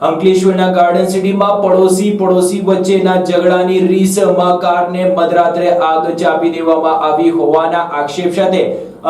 અંકલેશ્વરના ગાર્ડન સિટીમાં પડોશી પડોશી વચ્ચેના ઝઘડાની રીસમાં કારને મધરાત્રે આગ ચાપી દેવામાં આવી હોવાના આક્ષેપ સાથે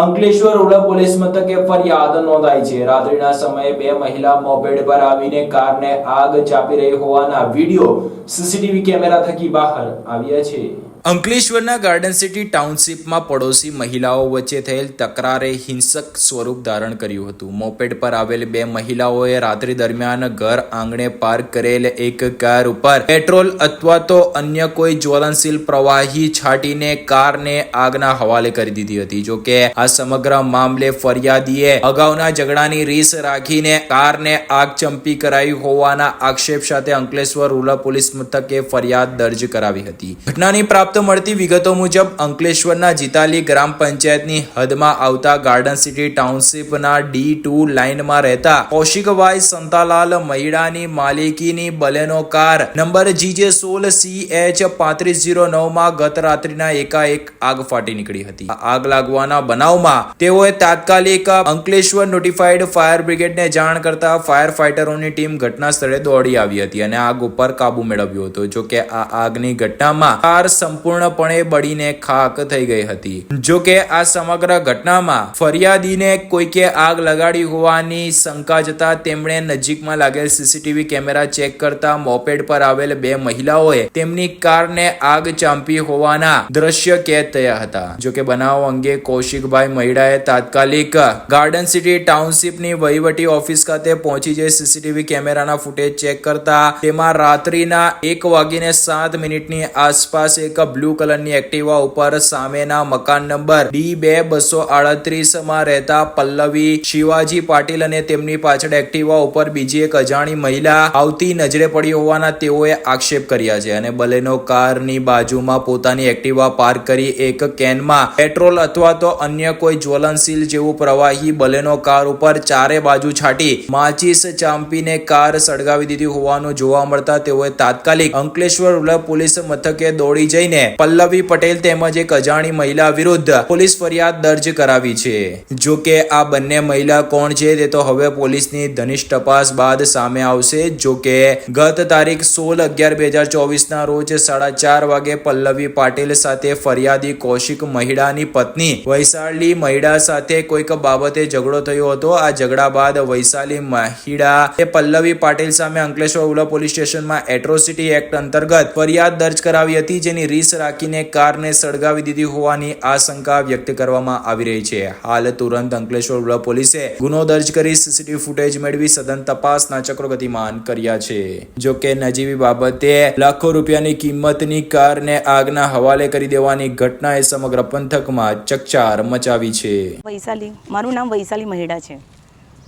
અંકલેશ્વર રૂરલ પોલીસ મથકે ફરિયાદ નોંધાઈ છે. રાત્રિના સમયે બે મહિલા મોપેડ પર આવીને કારને આગ ચાપી રહી હોવાના વીડિયો સીસીટીવી કેમેરા થકી બહાર આવ્યા છે. અંકલેશ્વરના ગાર્ડન સિટી ટાઉનશીપમાં પડોશી મહિલાઓ વચ્ચે થયેલ તકરારે હિંસક સ્વરૂપ ધારણ કર્યું હતું. મોપેડ પર આવેલ બે મહિલાઓએ રાત્રિ દરમિયાન ઘર આંગણે પાર્ક કરેલ એક કાર ઉપર પેટ્રોલ અથવા તો અન્ય કોઈ જ્વલનશીલ પ્રવાહી છાંટીને કારને આગના હવાલે કરી દીધી હતી. જો કે આ સમગ્ર મામલે ફરિયાદીએ અગાઉના ઝઘડાની રીસ રાખીને કારને આગ ચંપી કરાવી હોવાના આક્ષેપ સાથે અંકલેશ્વર રૂરલ પોલીસ મથકે ફરિયાદ દર્જ કરાવી હતી. ઘટનાની પ્રાપ્ત મળતી વિગતો મુજબ, અંકલેશ્વરના જીતાલી ગ્રામ પંચાયતની હદમાં આવતા ગાર્ડન સિટી ટાઉનશીપના ડી ટુ લાઇનમાં રહેતા કૌશિકભાઈ સંતાલાલ મહિડાની માલિકીની બલેનો કાર નંબર જીજે સોળ સી એચ પાંત્રીસ ઝીરો નવમાં ગત રાત્રિના એકાએક આગ ફાટી નીકળી હતી. આગ લાગવાના બનાવમાં તેઓએ તાત્કાલિક અંકલેશ્વર નોટિફાઈડ ફાયર બ્રિગેડને જાણ કરતા ફાયર ફાઇટરોની ટીમ ઘટના સ્થળે દોડી આવી હતી અને આગ ઉપર કાબુ મેળવ્યો હતો. જોકે આ આગની ઘટનામાં કાર સંપૂર્ણપણે બળીને ખાક થઈ ગઈ હતી. જો કે આ સમગ્ર ઘટનામાં ફરિયાદીને કોઈકે આગ લગાડી હોવાની શંકા જતા તેમણે નજીકમાં લાગેલ સીસીટીવી કેમેરા ચેક કરતા મોપેડ પર આવેલ બે મહિલાઓએ તેમની કારને આગ ચાંપી હોવાના દ્રશ્ય કેદ થયા હતા. જો કે બનાવ અંગે કૌશિકભાઈ મહિડાએ તાત્કાલિક ગાર્ડન સિટી ટાઉનશીપની વહીવટી ઓફિસ ખાતે પહોંચી જઈ સીસીટીવી કેમેરાના ફૂટેજ ચેક કરતા તેમાં રાત્રિના એક વાગીને સાત મિનિટની આસપાસ એક બ્લુ કલરની એક્ટિવા ઉપર સામેના મકાન નંબર ડી બે બસો આડત્રીસમાં રહેતા પલ્લવી શિવાજી પાટીલ અને તેમની પાછળ એક્ટિવા ઉપર બીજી એક અજાણી મહિલા આવતી નજરે પડી હોવાના તેઓએ આક્ષેપ કર્યા છે અને બલેનો કારની બાજુમાં પોતાની એક્ટિવા પાર્ક કરી એક કેનમાં પેટ્રોલ અથવા તો અન્ય કોઈ જ્વલનશીલ જેવું પ્રવાહી બલેનો કાર ઉપર ચારે બાજુ છાંટી માચીસ ચાંપીને કાર સળગાવી દીધી હોવાનું જોવા મળતા તેઓએ તાત્કાલિક અંકલેશ્વર પોલીસ મથકે દોડી જઈને પલ્લવી પટેલ તેમજ એક અજાણી મહિલા વિરુદ્ધ પોલીસ ફરિયાદ દર્જ કરાવી છે. જો કે આ બંને મહિલા કોણ છે તે તો હવે પોલીસની ધનિષ્ઠ તપાસ બાદ સામે આવશે. જો કે ગત તારીખ સોળ અગિયાર બે હજાર ચોવીસના રોજ સાડા ચાર વાગે પલ્લવી પાટીલ સાથે ફરિયાદી કૌશિક મહિડાની પત્ની વૈશાલી મહિડા સાથે કોઈક બાબતે ઝઘડો થયો હતો. આ ઝઘડા બાદ વૈશાલી મહિડા એ પલ્લવી પાટીલ સામે અંકલેશ્વર ઉલા પોલીસ સ્ટેશનમાં એટ્રોસિટી એક્ટ અંતર્ગત ફરિયાદ દર્જ કરાવી હતી, જેની રીસ રાખીને કારને સળગાવી દીધી હોવાની આશંકા વ્યક્ત કરવામાં આવી રહી છે. હાલ તુરંત અંકલેશ્વર પોલીસે ગુનો દર્જ કરી સીસીટીવી ફૂટેજ મેળવી સદન તપાસના ચક્રો ગતિમાન કર્યા છે. જો કે નજીવી બાબતે લાખો રૂપિયાની કિંમતની કારને આગના હવાલે કરી દેવાની ઘટનાએ સમગ્ર પંથકમાં ચકચાર મચાવી છે. વૈશાલી, મારું નામ વૈશાલી મહેડા છે.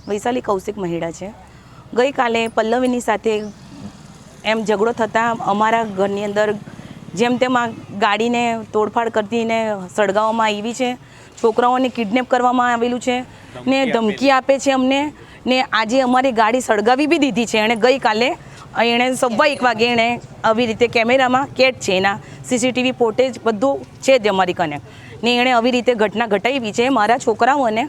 વૈશાલી કૌશિક મહેડા છે. ગઈકાલે પલ્લવીની સાથે એમ ઝઘડો થતાં અમારા ઘરની અંદર જેમ તેમ આ ગાડીને તોડફાડ કરતીને સળગાવવામાં આવી છે. છોકરાઓને કિડનેપ કરવામાં આવેલું છે ને ધમકી આપે છે અમને. ને આજે અમારી ગાડી સળગાવી બી દીધી છે. એણે ગઈકાલે એણે સવા એક વાગે એણે આવી રીતે કેમેરામાં કેટ છે. એના સીસીટીવી ફોટેજ બધું છે જ અમારી કને. ને એણે આવી રીતે ઘટના ઘટાવી છે. મારા છોકરાઓને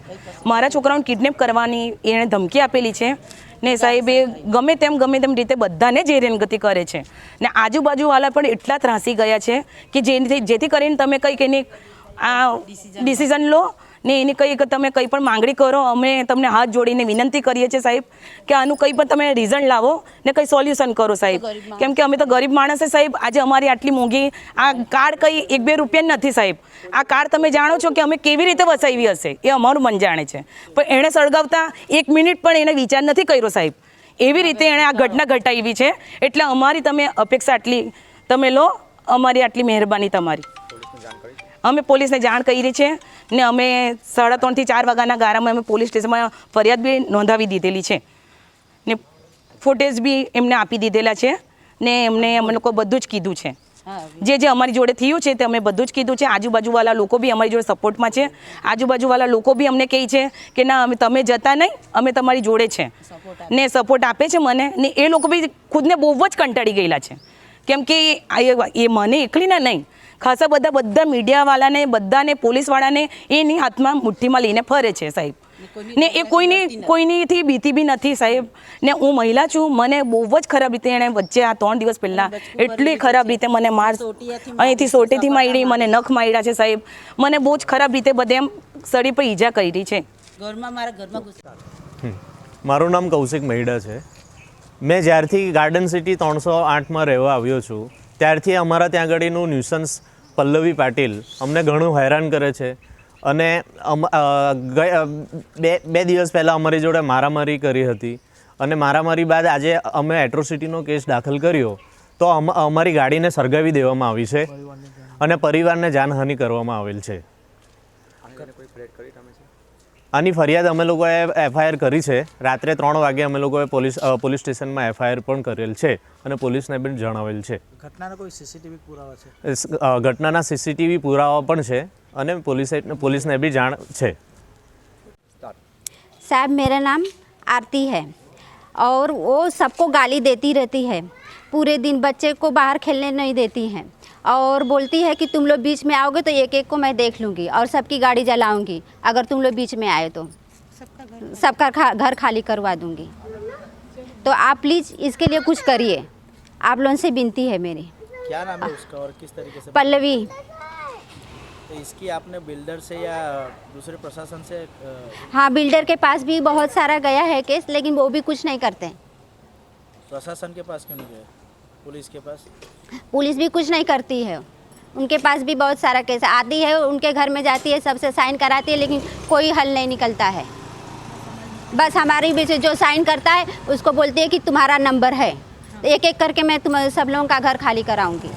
મારા છોકરાઓને કિડનેપ કરવાની એણે ધમકી આપેલી છે. ને સાહેબ એ ગમે તેમ ગમે તેમ રીતે બધાને જે રેનગતિ કરે છે. ને આજુબાજુવાળા પણ એટલા ત્રાસી ગયા છે કે જેથી જેથી કરીને તમે કંઈક એની આ ડિસિઝન લો. ને એની કંઈક તમે કંઈ પણ માંગણી કરો અમે તમને હાથ જોડીને વિનંતી કરીએ છીએ સાહેબ કે આનું કંઈ પણ તમે રિઝલ્ટ લાવો ને કંઈ સોલ્યુશન કરો સાહેબ. કેમ કે અમે તો ગરીબ માણસ છે સાહેબ. આજે અમારી આટલી મોંઘી આ કાર્ડ કંઈ એક બે રૂપિયા નથી સાહેબ. આ કાર્ડ તમે જાણો છો કે અમે કેવી રીતે વસાવી હશે? એ અમારું મન જાણે છે. પણ એણે સળગાવતા એક મિનિટ પણ એને વિચાર નથી કર્યો સાહેબ. એવી રીતે એણે આ ઘટના ઘટાવી છે. એટલે અમારી તમે અપેક્ષા આટલી તમે લો અમારી આટલી મહેરબાની તમારી. અમે પોલીસને જાણ કરી છે. ને અમે સાડા ત્રણથી ચાર વાગ્યાના ગારામાં અમે પોલીસ સ્ટેશનમાં ફરિયાદ બી નોંધાવી દીધેલી છે. ને ફૂટેજ બી એમને આપી દીધેલા છે ને એમને અમે લોકો બધું જ કીધું છે. જે જે અમારી જોડે થયું છે તે અમે બધું જ કીધું છે. આજુબાજુવાળા લોકો બી અમારી જોડે સપોર્ટમાં છે. આજુબાજુવાળા લોકો બી અમને કહે છે કે ના અમે તમે જતા નહીં અમે તમારી જોડે છે. ને સપોર્ટ આપે છે મને ને એ લોકો બી ખુદને બહુ જ કંટાળી ગયેલા છે. કેમ કે આ એ એ મને એકલીને નહીં ખાસા બધા બધા મીડિયાવાળાને બધાને પોલીસવાળાને એની હાથમાં મુઠ્ઠીમાં લઈને ફરે છે સાહેબ. ને એ કોઈની કોઈનીથી બીતી બી નથી સાહેબ. ને હું મહિલા છું મને બહુ જ ખરાબ રીતે એણે વચ્ચે આ ત્રણ દિવસ પહેલાં એટલી ખરાબ રીતે મને માર અહીંથી સોટીથી મારી મને નખ માર્યા છે સાહેબ. મને બહુ જ ખરાબ રીતે બધે એમ શરીર પર ઈજા કરી છે. ઘરમાં મારા ઘરમાં મારું નામ કૌશિક મહિડા છે. મેં જ્યારથી ગાર્ડન સિટી ત્રણસો આઠમાં રહેવા આવ્યો છું ત્યારથી અમારા ત્યાં આગળનું ન્યુસન્સ પલ્લવી પાટીલ અમને ઘણું હેરાન કરે છે. અને બે બે દિવસ પહેલાં અમારી જોડે મારામારી કરી હતી. અને મારામારી બાદ આજે અમે એટ્રોસિટીનો કેસ દાખલ કર્યો. તો અમ- અમારી ગાડીને સળગાવી દેવામાં આવી છે. અને પરિવારને જાનહાનિ કરવામાં આવેલ છે? આની ફરિયાદ અમે લોકોએ એફઆઈઆર કરી છે રાત્રે ત્રણ વાગે અમે લોકોએ પોલીસ અ, પોલીસ સ્ટેશનમાં એફઆઈઆર પણ કરેલ છે અને પોલીસને પણ જણાવેલ છે ઘટનાના કોઈ સીસીટીવી પુરાવા છે એસ- અ, ઘટનાના સીસીટીવી પુરાવા પણ છે અને પોલીસે પોલીસને બી જાણ છે साहब मेरा नाम आरती है और वो सबको गाली देती रहती है पूरे दिन बच्चे को बाहर खेलने नहीं देती हैं। और बोलती है कि तुम लोग बीच में आओगे तो एक एक को मैं देख लूँगी और सबकी गाड़ी जलाऊँगी अगर तुम लोग बीच में आए तो। सबका खा, घर खाली करवा दूँगी। तो आप प्लीज़ इसके लिए कुछ करिए। आप लोगों से विनती है मेरी। क्या नाम है उसका और किस तरीके से पल्लवी। तो इसकी आपने बिल्डर से या दूसरे प्रशासन से हाँ बिल्डर के पास भी बहुत सारा गया है केस लेकिन वो भी कुछ नहीं करते। प्रशासन के पास क्यों नहीं गए पुलिस के पास? पुलिस भी कुछ नहीं करती है। उनके पास भी बहुत सारा केस आती है, उनके घर में जाती है, सबसे साइन कराती है, लेकिन कोई हल नहीं निकलता है। बस हमारे बीच जो साइन करता है, उसको बोलती है कि तुम्हारा नंबर है। एक एक करके मैं तुम सब लोगों का घर खाली कराऊँगी।